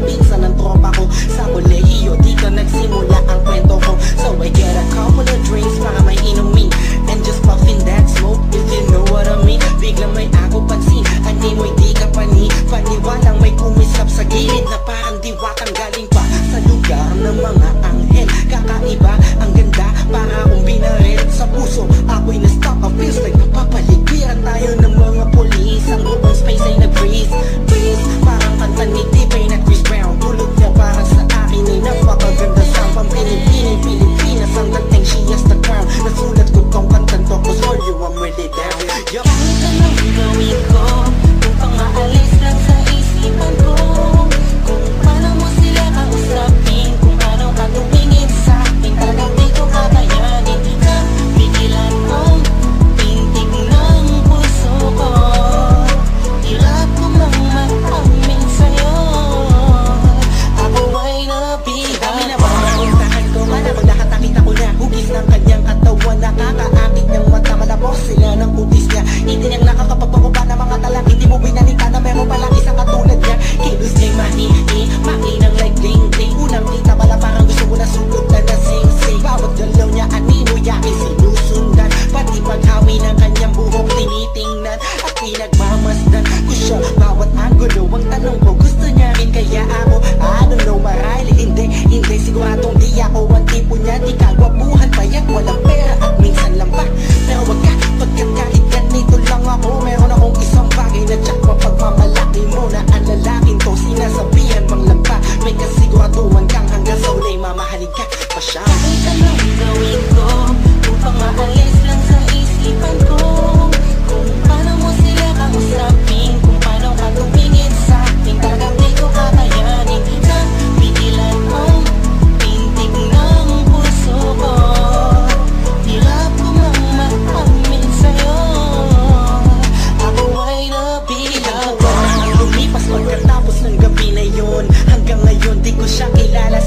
them. ko siya kilala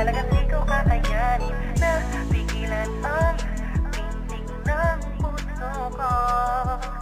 Talagang di ko kakayanin na pigilan ang pintig ng puso ko